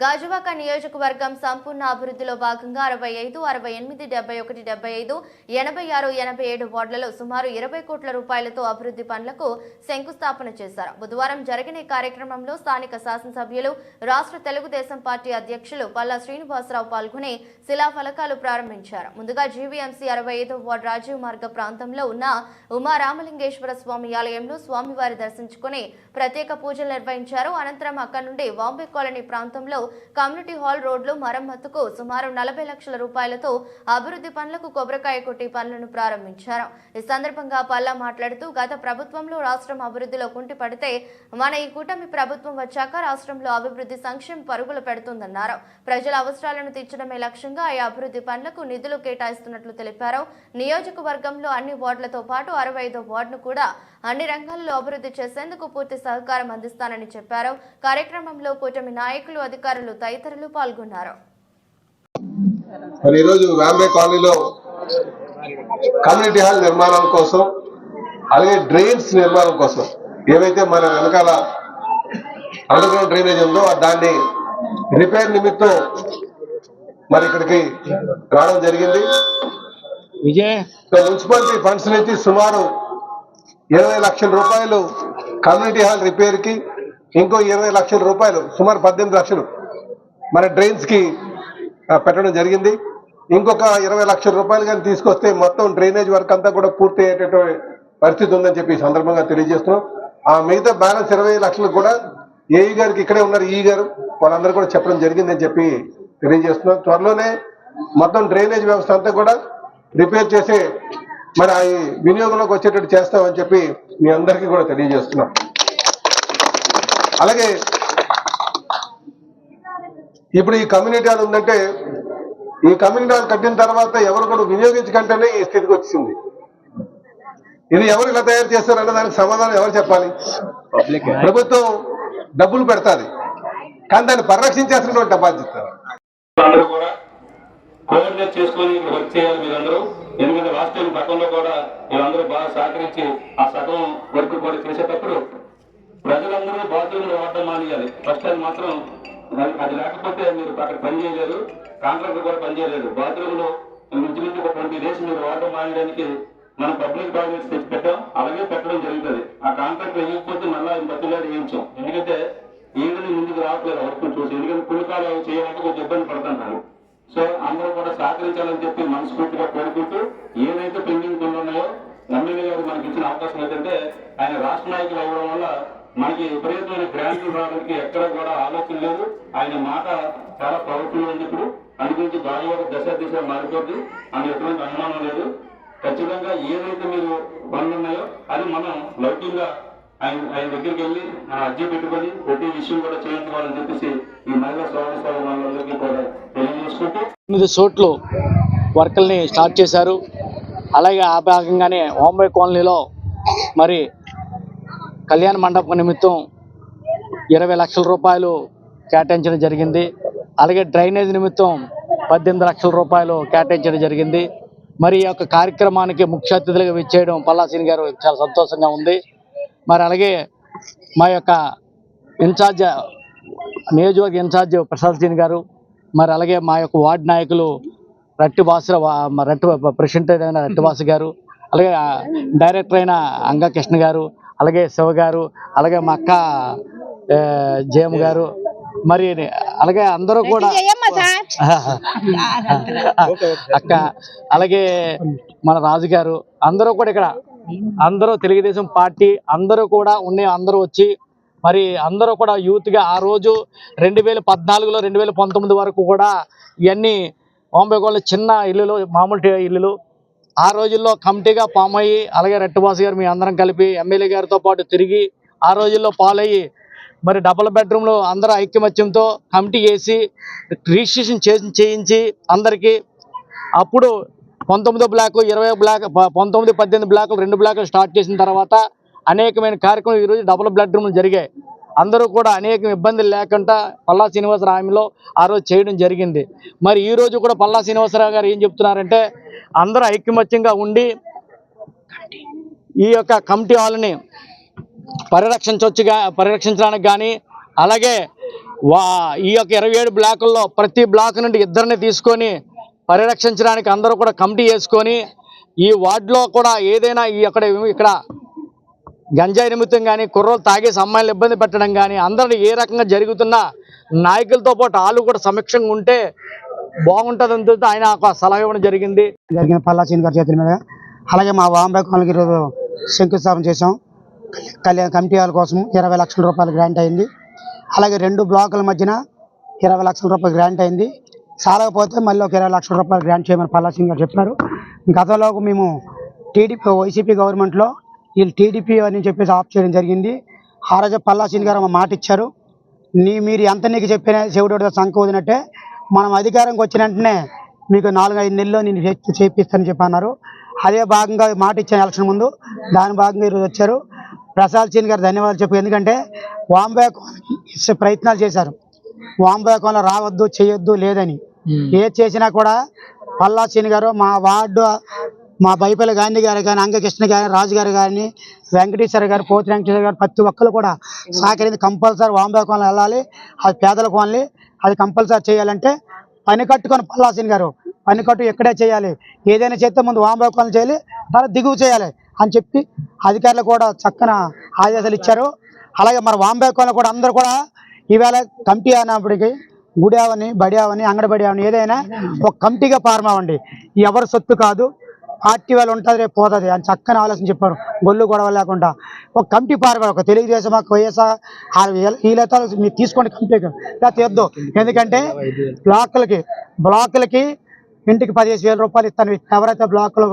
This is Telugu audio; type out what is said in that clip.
గాజువాక నియోజకవర్గం సంపూర్ణ అభివృద్ధిలో భాగంగా అరవై ఐదు అరవై ఎనిమిది డెబ్బై ఒకటి డెబ్బై ఐదు ఎనభై ఆరు ఎనభై ఏడు వార్డులలో సుమారు ఇరవై కోట్ల రూపాయలతో అభివృద్ధి పనులకు శంకుస్థాపన చేశారు. బుధవారం జరిగిన కార్యక్రమంలో స్థానిక శాసనసభ్యులు రాష్ట్ర తెలుగుదేశం పార్టీ అధ్యక్షులు పల్లా శ్రీనివాసరావు పాల్గొని శిలాఫలకాలు ప్రారంభించారు. ముందుగా జీవీఎంసీ అరవై ఐదో వార్డు రాజీవ్ మార్గ ప్రాంతంలో ఉన్న ఉమా రామలింగేశ్వర స్వామి ఆలయంలో స్వామివారి దర్శించుకుని ప్రత్యేక పూజలు నిర్వహించారు. అనంతరం అక్కడి నుండి బాంబే కాలనీ ప్రాంతంలో కమ్యూనిటీ హాల్ రోడ్లు మరమ్మతుకు సుమారు నలభై లక్షల రూపాయలతో అభివృద్ధి పనులకు కొబ్బరికాయ కొట్టి పనులను ప్రారంభించారు. ఈ సందర్భంగా పల్లా మాట్లాడుతూ గత ప్రభుత్వంలో రాష్ట్రం అభివృద్ధిలో కుంటిపడితే మన ఈ కూటమి ప్రభుత్వం వచ్చాక రాష్ట్రంలో అభివృద్ధి సంక్షేమ పరుగులు పెడుతుందన్నారు. ప్రజల అవసరాలను తీర్చడమే లక్ష్యంగా ఈ అభివృద్ధి పనులకు నిధులు కేటాయిస్తున్నట్లు తెలిపారు. నియోజకవర్గంలో అన్ని వార్డులతో పాటు అరవై ఐదో వార్డును కూడా అన్ని రంగాల్లో అభివృద్ధి చేసేందుకు పూర్తి సహకారం అందిస్తానని చెప్పారు. కార్యక్రమంలో కూటమి నాయకులు అధికారులు తదితరులు పాల్గొన్నారు. మరి ఈరోజు వ్యాంబే కాలనీలో కమ్యూనిటీ హాల్ నిర్మాణం కోసం అలాగే డ్రైన్స్ నిర్మాణం కోసం ఏవైతే మన వెనకాల అండర్ గ్రౌండ్ డ్రైనేజ్ ఉందో దాన్ని రిపేర్ నిమిత్తం మరి ఇక్కడికి రావడం జరిగింది. మున్సిపాలిటీ ఫండ్స్ నుంచి సుమారు ఇరవై లక్షల రూపాయలు కమ్యూనిటీ హాల్ రిపేర్కి ఇంకో ఇరవై లక్షల రూపాయలు సుమారు పద్దెనిమిది లక్షలు మన డ్రైన్స్కి పెట్టడం జరిగింది. ఇంకొక ఇరవై లక్షల రూపాయలు కానీ తీసుకొస్తే మొత్తం డ్రైనేజ్ వర్క్ అంతా కూడా పూర్తి అయ్యేటటువంటి పరిస్థితి ఉందని చెప్పి సందర్భంగా తెలియజేస్తున్నాం. ఆ మిగతా బ్యాలెన్స్ ఇరవై లక్షలు కూడా ఏఈ గారికి ఇక్కడే ఉన్నారు. ఈ గారు వాళ్ళందరూ కూడా చెప్పడం జరిగిందని చెప్పి తెలియజేస్తున్నాం. త్వరలోనే మొత్తం డ్రైనేజ్ వ్యవస్థ అంతా కూడా రిపేర్ చేసే మరి ఆ వినియోగంలోకి వచ్చేటట్టు చేస్తామని చెప్పి మీ అందరికీ కూడా తెలియజేస్తున్నాం. అలాగే ఇప్పుడు ఈ కమ్యూనిటీ హాల్ ఉందంటే ఈ కమ్యూనిటీ హాల్ కట్టిన తర్వాత ఎవరు కూడా వినియోగించకంటేనే ఈ స్థితికి వచ్చింది. ఇది ఎవరు ఇలా తయారు చేస్తారన్న దానికి సమాధానం ఎవరు చెప్పాలి? పబ్లిక్. ప్రభుత్వం డబ్బులు పెడతాది. కానీ దాన్ని పరిరక్షించేసినటువంటి బాధ్యత. కోఆర్డినేట్ చేసుకొని ఇక్కడ వర్క్ చేయాలి మీరందరూ. ఎందుకంటే రాష్ట్రం గతంలో కూడా మీరందరూ బాగా సహకరించి ఆ సగం వర్క్ కూడా చేసేటప్పుడు ప్రజలందరూ బాత్రూమ్లు వాడడం మానేయాలి. ఫస్ట్ అది మాత్రం అది- అది లేకపోతే మీరు అక్కడ పని చేయలేరు. కాంట్రాక్టర్ కూడా పని చేయలేరు. బాత్రూమ్లో ఇంచుమించు ఒక ట్వంటీ డేస్ మీరు వాడడం మానేయడానికి మనం పబ్లిక్ టాయిలెట్స్ తెచ్చి పెట్టాం. అలాగే పెట్టడం జరుగుతుంది. ఆ కాంట్రాక్ట్ వేయకపోతే మళ్ళీ బతులాడి వేయించాం. ఎందుకంటే ఈవిని ముందుకు రావట్లేదు వర్క్ చూసి. ఎందుకంటే పులికాలు అవి చేయాలంటే కొంచెం ఇబ్బంది పడుతుంటారు సో అందరూ కూడా సహకరించాలని చెప్పి మనస్ఫూర్తిగా కోరుకుంటూ ఏదైతే పెండింగ్ పనులు ఉన్నాయో ఎమ్మెల్యే గారు మనకి ఇచ్చిన అవకాశం ఏంటంటే ఆయన రాష్ట్ర నాయకులు అవ్వడం వల్ల మనకి విపరీతమైన గ్రాంట్లు రావడానికి ఎక్కడ కూడా ఆలోచన లేదు. ఆయన మాట చాలా పవర్ఫుల్ ఉంది ఇప్పుడు. అందుగురించి గాలివాడ దశ దిశ మారిపోద్ది. అని ఎటువంటి అనుమానం లేదు. ఖచ్చితంగా ఏదైతే మీరు పనులు ఉన్నాయో అది మనం లౌకికంగా ఆయన ఆయన దగ్గరికి వెళ్ళి మన అర్జీ పెట్టుకొని ప్రతి విషయం కూడా చేయించుకోవాలని చెప్పేసి ఈ మహిళా స్వామి స్వామి వాళ్ళందరికీ కూడా తెలియజేసుకుంటూ ఎనిమిది చోట్లు వర్కుల్ని స్టార్ట్ చేశారు. అలాగే ఆ భాగంగానే హోంబై కాలనీలో మరి కళ్యాణ మండపం నిమిత్తం ఇరవై లక్షల రూపాయలు కేటాయించడం జరిగింది. అలాగే డ్రైనేజ్ నిమిత్తం పద్దెనిమిది లక్షల రూపాయలు కేటాయించడం జరిగింది. మరి ఈ యొక్క కార్యక్రమానికి ముఖ్య అతిథులుగా విచ్చేయడం పల్లాసీని గారు చాలా సంతోషంగా ఉంది. మరి అలాగే మా యొక్క ఇన్ఛార్జ్ నియోజకవర్గ ఇన్ఛార్జ్ ప్రసాద్ సీన్ గారు మరి అలాగే మా యొక్క వార్డు నాయకులు రట్టి బాసు రట్టి ప్రెసిడెంట్ అయిన రట్టి బాసు గారు అలాగే డైరెక్టర్ అయిన అంగా కృష్ణ గారు అలాగే శివ గారు అలాగే మా అక్క ఆ, జయమ్మ గారు మరి అలాగే అందరూ కూడా అక్క అలాగే మన రాజు గారు అందరూ కూడా ఇక్కడ అందరూ తెలుగుదేశం పార్టీ అందరూ కూడా ఉన్నాయి అందరూ వచ్చి మరి అందరూ కూడా యూత్గా ఆ రోజు రెండు వేల పద్నాలుగులో రెండు వేల పంతొమ్మిది వరకు కూడా ఇవన్నీ బాంబేగోళ్ళ చిన్న ఇల్లులు మామూలు ఇల్లులు ఆ రోజుల్లో కమిటీగా ఫామ్ అయ్యి అలాగే రెట్టబాస్ గారు మీ అందరం కలిపి ఎమ్మెల్యే గారితో పాటు తిరిగి ఆ రోజుల్లో పాలయ్యి మరి డబుల్ బెడ్రూమ్లో అందరూ ఐక్యమత్యంతో కమిటీ వేసి రిజిస్ట్రేషన్ చేసి చేయించి అందరికీ అప్పుడు పంతొమ్మిదో బ్లాక్ ఇరవై బ్లాక్ పంతొమ్మిది పద్దెనిమిది బ్లాకులు రెండు బ్లాకులు స్టార్ట్ చేసిన తర్వాత అనేకమైన కార్యక్రమాలు ఈరోజు డబుల్ రూమ్ జరిగాయి. అందరూ కూడా అనేక ఇబ్బందులు లేకుండా పల్లా శ్రీనివాసరావు హామీలో ఆ రోజు చేయడం జరిగింది. మరి ఈరోజు కూడా పల్లా శ్రీనివాసరావు గారు ఏం చెప్తున్నారంటే అందరూ ఐక్యమత్యంగా ఉండి ఈ యొక్క కమిటీ హాల్ని పరిరక్షించవచ్చుగా పరిరక్షించడానికి కానీ అలాగే వా ఈ యొక్క ఇరవై ఏడు బ్లాకుల్లో ప్రతి బ్లాక్ నుండి ఇద్దరిని తీసుకొని పరిరక్షించడానికి అందరూ కూడా కమిటీ చేసుకొని ఈ వార్డులో కూడా ఏదైనా ఈ అక్కడ ఇక్కడ గంజాయి నిమిత్తం కానీ కుర్రలు తాగేసి అమ్మాయిలు ఇబ్బంది పెట్టడం కానీ అందరూ ఏ రకంగా జరుగుతున్న నాయకులతో పాటు వాళ్ళు కూడా సమక్షంగా ఉంటే బాగుంటుందని తెలిసి ఆయన ఒక సలహా ఇవ్వడం జరిగింది. జరిగిన పల్లాచీని గారి చేతుల మీద అలాగే మా వాంబే కాలనీకి ఈరోజు శంకుస్థాపన చేసాం కళ్యాణ కమిటీ వాళ్ళ కోసం ఇరవై లక్షల రూపాయలు గ్రాంట్ అయింది. అలాగే రెండు బ్లాకుల మధ్యన ఇరవై లక్షల రూపాయలు గ్రాంట్ అయింది. చాలకపోతే మళ్ళీ ఒక ఇరవై లక్షల రూపాయలు గ్రాంట్ చేయమని పల్లా సింగ్ గారు చెప్పారు గతంలో మేము టీడీపీ వైసీపీ గవర్నమెంట్లో వీళ్ళు టీడీపీ అని చెప్పేసి ఆఫ్ చేయడం జరిగింది. ఆ రోజు పల్లా సింగ్ గారు మా మాట ఇచ్చారు. నీ మీరు ఎంత నీకు చెప్పిన చెవిడోడితో సంఖ వదినట్టే. మనం అధికారంకి వచ్చిన వెంటనే మీకు నాలుగు ఐదు నెలల్లో నేను చే- చేపిస్తానని చెప్పి అన్నారు అదే భాగంగా మాట ఇచ్చాను ఎలక్షన్ ముందు దాని భాగంగా ఈరోజు వచ్చారు. ప్రసాద్ చీన్ గారు ధన్యవాదాలు చెప్పు. ఎందుకంటే వాంబే ప్రయత్నాలు చేశారు. వాంబే రావద్దు చేయొద్దు లేదని. ఏది చేసినా కూడా పల్లా గారు మా వార్డు మా బైపల్లి గాంధీ గారు కానీ అంగకృష్ణ గారు రాజు గారు కానీ వెంకటేశ్వర గారు పోతి వెంకటేశ్వర గారు ప్రతి ఒక్కరు కూడా సహకరించి కంపల్సరీ వాంబే కోనలు వెళ్ళాలి. అది పేదల కోనలి అది కంపల్సరీ చేయాలంటే పని కట్టుకొని పల్లాసీని గారు పని కట్టు ఎక్కడే చేయాలి. ఏదైనా చేస్తే ముందు వాంబే కోనలు చేయాలి తర్వాత దిగువ చేయాలి అని చెప్పి అధికారులు కూడా చక్కన ఆదేశాలు ఇచ్చారు. అలాగే మరి వాంబే కోనలు కూడా అందరూ కూడా ఈవేళ కమిటీ అయినప్పటికీ గుడావని బడియావని అంగడబడి అవని ఏదైనా ఒక కమిటీగా ఫార్మ్ అవ్వండి. ఎవరి సొత్తు కాదు. పార్టీ వాళ్ళు ఉంటుంది రేపు పోతుంది అని చక్కని ఆలోచన చెప్పారు. గొల్లు గొడవ లేకుండా. ఒక కమిటీ పార్టీ ఒక తెలుగుదేశం ఒక వైఎస్ఆర్ వీళ్ళతో మీరు తీసుకోండి కమిటీ లేదా తీద్దు ఎందుకంటే బ్లాకులకి బ్లాకులకి ఇంటికి పదిహేను వేల రూపాయలు ఇస్తాను. ఎవరైతే బ్లాకులు